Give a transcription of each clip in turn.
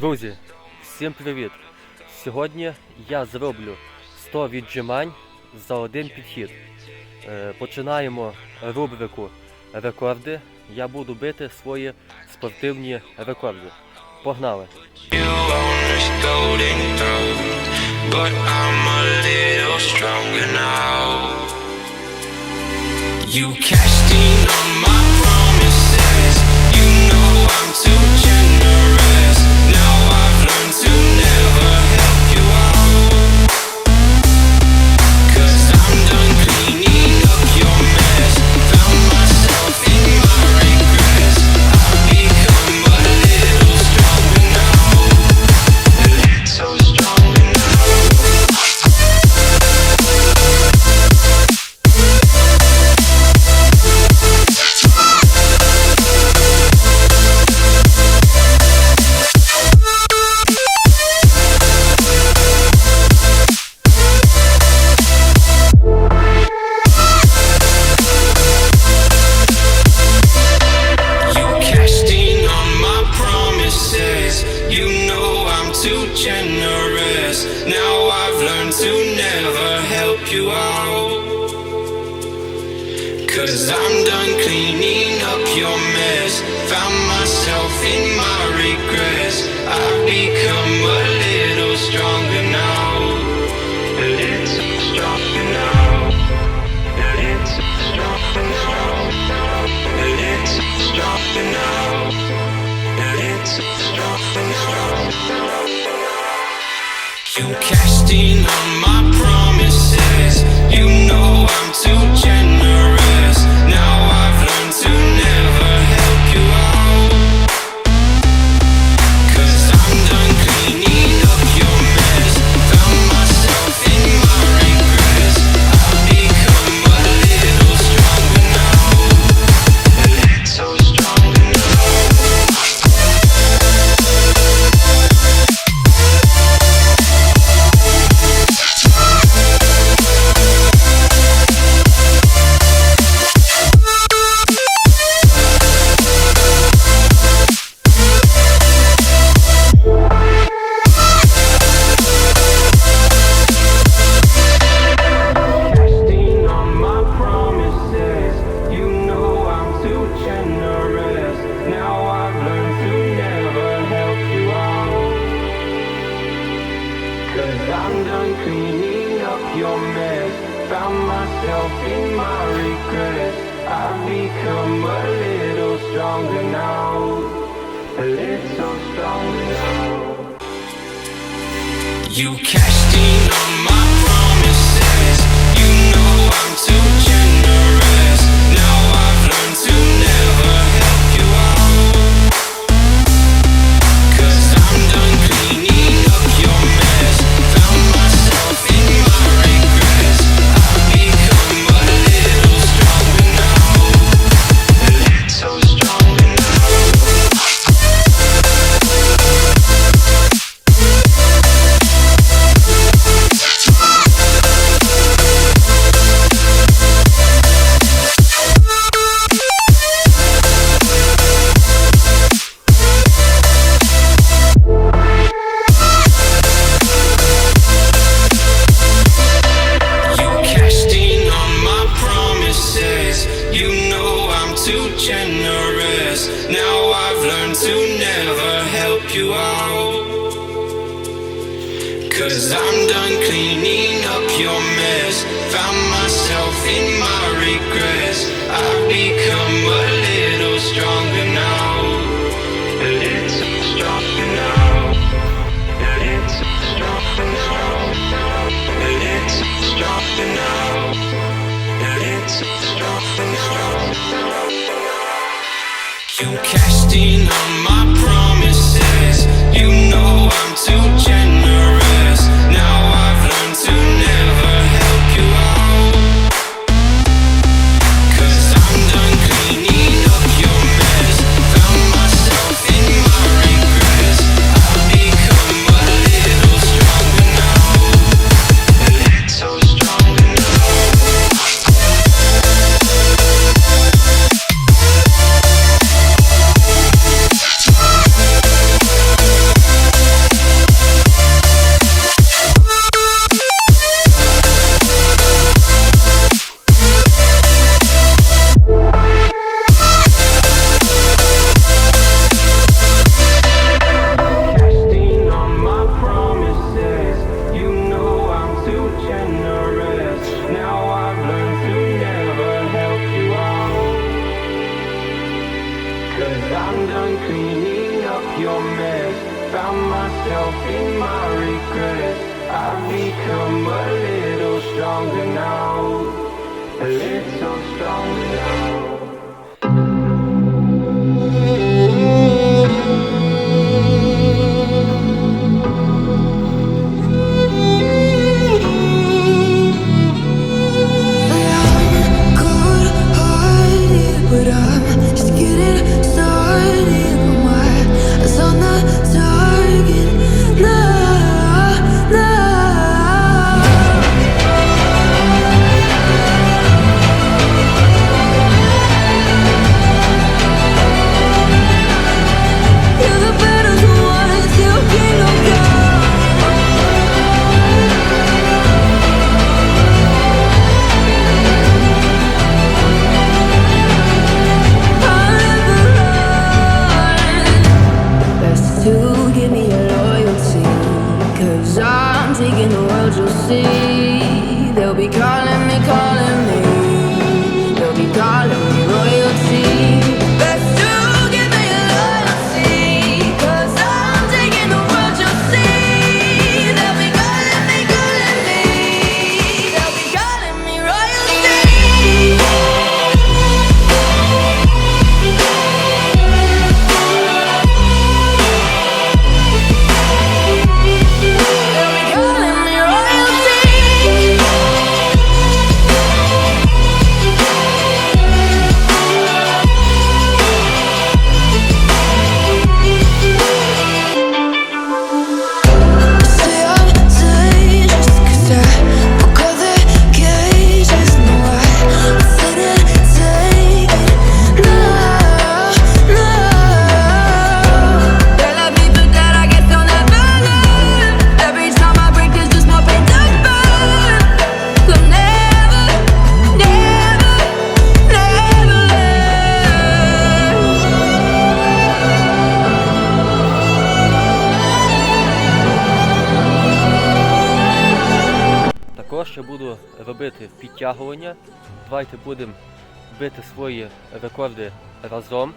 Друзі, всім привіт! Сьогодні я зроблю 100 віджимань за один підхід. Е, починаємо рубрику рекорди. Я буду бити свої спортивні рекорди. Погнали! You cashed in on my you out. Cause I'm done cleaning up your mess. Found myself in my regress. I've become a In my regrets. I've become a little stronger now, a little stronger now. You cashed in on my I'm too generous. Now I've learned to never help you out. Cause I'm done cleaning up your mess. Found myself in my regrets. I've become a You cashed in on my your mess. Found myself in my regrets. I've become a little stronger now. A little stronger now. Також я буду робити підтягування. Давайте будемо бити свої рекорди разом.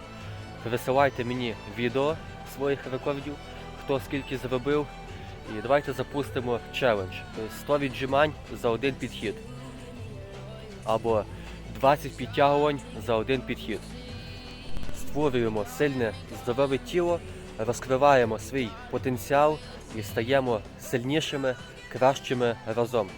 Присилайте мені відео своїх рекордів, хто скільки зробив. І давайте запустимо челендж. 100 віджимань за один підхід. Або 20 підтягувань за один підхід. Створюємо сильне здорове тіло, розкриваємо свій потенціал і стаємо сильнішими, кращими разом.